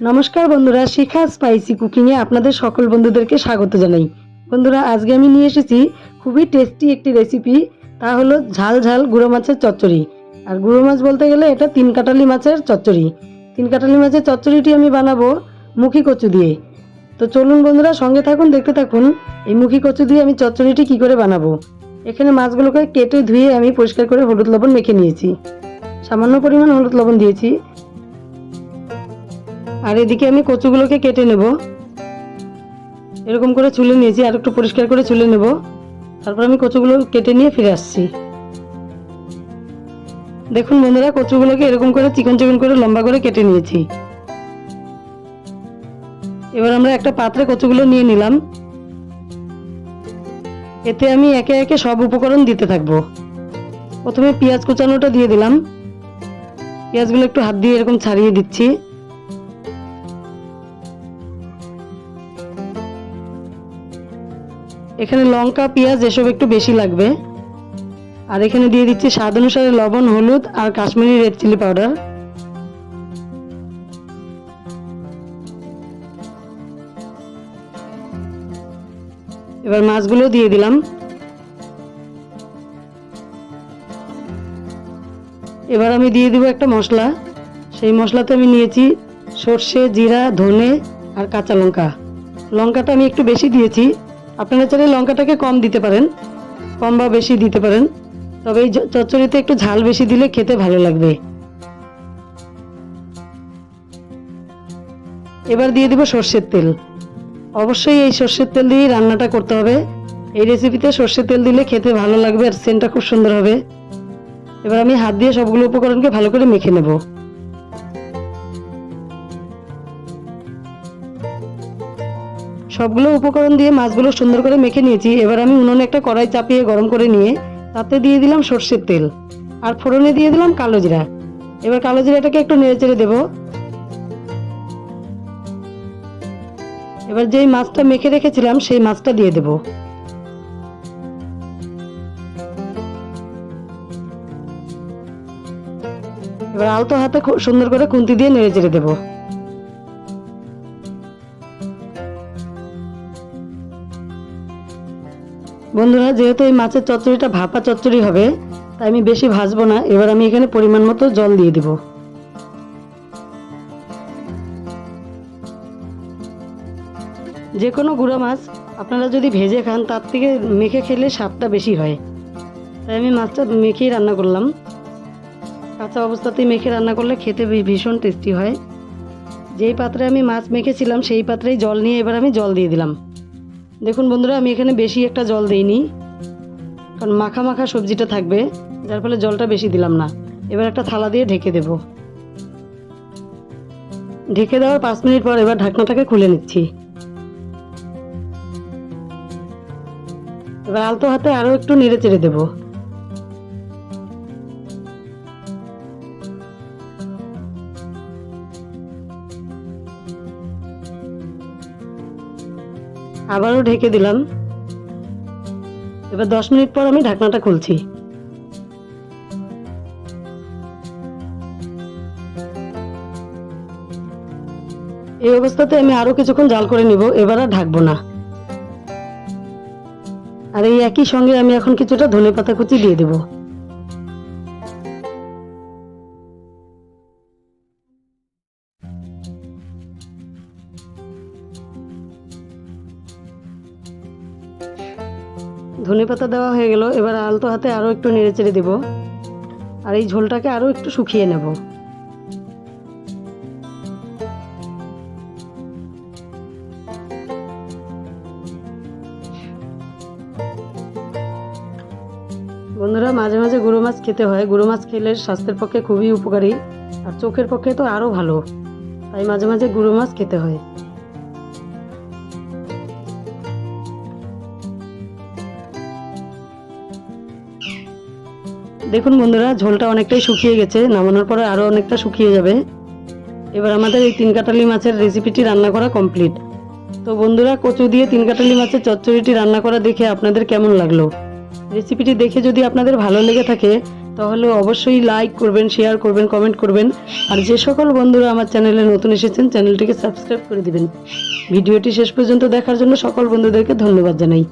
নমস্কার বন্ধুরা, শিখা স্পাইসি কুকিংয়ে আপনাদের সকল বন্ধুদেরকে স্বাগত জানাই। বন্ধুরা, আজকে আমি নিয়ে এসেছি খুবই টেস্টি একটি রেসিপি তা হলো ঝাল ঝাল গুঁড়ো মাছের চচ্চড়ি। আর গুঁড়ো মাছ বলতে গেলে এটা তিন কাটালি মাছের চচ্চড়ি। তিন কাটালি মাছের চচ্চড়িটি আমি বানাবো মুখি কচু দিয়ে। তো চলুন বন্ধুরা, সঙ্গে থাকুন, দেখতে থাকুন এই মুখি কচু দিয়ে আমি চচ্চড়িটি কি করে বানাবো। এখানে মাছগুলোকে কেটে ধুয়ে আমি পরিষ্কার করে হলুদ লবণ মেখে নিয়েছি। সামান্য পরিমাণ হলুদ লবণ দিয়েছি। আর এদিকে আমি কচুগুলোকে কেটে নেব। এরকম করে ছুলে নিয়েছি, আর একটু পরিষ্কার করে ছুলে নেব। তারপর আমি কচুগুলো কেটে নিয়ে ফিরে আসছি। দেখুন বন্ধুরা, কচুগুলোকে এরকম করে চিকন চিকন করে লম্বা করে কেটে নিয়েছি। এবার আমরা একটা পাত্রে কচুগুলো নিয়ে নিলাম। এতে আমি একে একে সব উপকরণ দিতে থাকব। প্রথমে পেঁয়াজ কুচানোটা দিয়ে দিলাম। পেঁয়াজগুলো একটু হাত দিয়ে এরকম ছাড়িয়ে দিচ্ছি। এখানে লঙ্কা, পেঁয়াজ, এসব একটু বেশি লাগবে। আর এখানে দিয়ে দিচ্ছি স্বাদ অনুসারে লবণ, হলুদ আর কাশ্মীরি রেড চিলি পাউডার। এবার মাছগুলো দিয়ে দিলাম। এবার আমি দিয়ে দিব একটা মশলা। সেই মশলাতে আমি নিয়েছি সর্ষে, জিরা, ধনে আর কাঁচা লঙ্কা। লঙ্কাটা আমি একটু বেশি দিয়েছি। আপনারা চাইলে লঙ্কাটাকে কম দিতে পারেন, কম বা বেশি দিতে পারেন, তবে এই চচ্চড়িতে একটু ঝাল বেশি দিলে খেতে ভালো লাগবে। এবার দিয়ে দিব সর্ষের তেল। অবশ্যই এই সর্ষের তেল দিয়েই রান্নাটা করতে হবে। এই রেসিপিতে সর্ষের তেল দিলে খেতে ভালো লাগবে আর সেন্টটা খুব সুন্দর হবে। এবার আমি হাত দিয়ে সবগুলো উপকরণকে ভালো করে মেখে নেব। সবগুলো উপকরণ দিয়ে মাছগুলো সুন্দর করে মেখে নিয়েছি। এবার আমি উনুনে একটা কড়াই চাপিয়ে গরম করে নিয়ে, তাতে দিয়ে দিলাম সর্ষের তেল। আর ফোড়নে দিয়ে দিলাম কালো জিরা। এবার কালো জিরাটাকে একটু নেড়ে চেড়ে দেবো। এবার যেই মাছটা মেখে রেখেছিলাম, সেই মাছটা দিয়ে দেবো। এবার আলতো হাতে খুব সুন্দর করে খুন্তি দিয়ে নেড়ে চেড়ে দেবো। বন্ধুরা, যেহেতু এই মাছের চচ্চড়িটা ভাপা চচ্চড়ি হবে, তাই আমি বেশি ভাজবো না। এবার আমি এখানে পরিমাণ মতো জল দিয়ে দেব। যে কোনো গুঁড়ো মাছ আপনারা যদি ভেজে খান, তার থেকে মেখে খেলে স্বাদটা বেশি হয়। তাই আমি মাছটা মেখেই রান্না করলাম। কাঁচা অবস্থাতেই মেখে রান্না করলে খেতে ভীষণ টেস্টি হয়। যেই পাত্রে আমি মাছ মেখেছিলাম, সেই পাত্রেই জল নিয়ে এবার আমি জল দিয়ে দিলাম। দেখুন বন্ধুরা, আমি এখানে বেশি একটা জল দিইনি, কারণ মাখা মাখা সবজিটা থাকবে, যার ফলে জলটা বেশি দিলাম না। এবার একটা থালা দিয়ে ঢেকে দেব। ঢেকে দেওয়ার পাঁচ মিনিট পর এবার ঢাকনাটাকে খুলে নিচ্ছি। এবার আলতো হাতে আরও একটু নেড়ে চেড়ে দেবো। আবারও ঢেকে দিলাম। এবার দশ মিনিট পর আমি ঢাকনাটা খুলছি। এই অবস্থাতে আমি আরও কিছুক্ষণ জাল করে নিব, এবার আর ঢাকবো না। আর এই একই সঙ্গে আমি এখন কিছুটা ধনে পাতা কুচি দিয়ে দেব। ধনে পাতা দেওয়া হয়ে গেল, এবার আলতো হাতে আরও একটু নেড়ে চেড়ে দেবো। আর এই ঝোলটাকে আরও একটু শুকিয়ে নেব। বন্ধুরা, মাঝে মাঝে গুঁড়ো মাছ খেতে হয়। গুঁড়ো মাছ খেলে স্বাস্থ্যের পক্ষে খুবই উপকারী, আর চোখের পক্ষে তো আরও ভালো। তাই মাঝে মাঝে গুঁড়ো মাছ খেতে হয়। দেখুন বন্ধুরা, ঝোলটা অনেকটাই শুকিয়ে গেছে, নামানোর পরে আরও অনেকটা শুকিয়ে যাবে। এবার আমাদের এই তিন কাটালি মাছের রেসিপিটি রান্না করা কমপ্লিট তো বন্ধুরা, কচু দিয়ে তিন কাটালি মাছের চচ্চড়িটি রান্না করা দেখে আপনাদের কেমন লাগল? রেসিপিটি দেখে যদি আপনাদের ভালো লেগে থাকে, তাহলে অবশ্যই লাইক করবেন শেয়ার করবেন কমেন্ট করবেন। আর যে সকল বন্ধুরা আমার চ্যানেলে নতুন এসেছেন চ্যানেলটিকে সাবস্ক্রাইব করে দিবেন। ভিডিওটি শেষ পর্যন্ত দেখার জন্য সকল বন্ধুদেরকে ধন্যবাদ জানাই।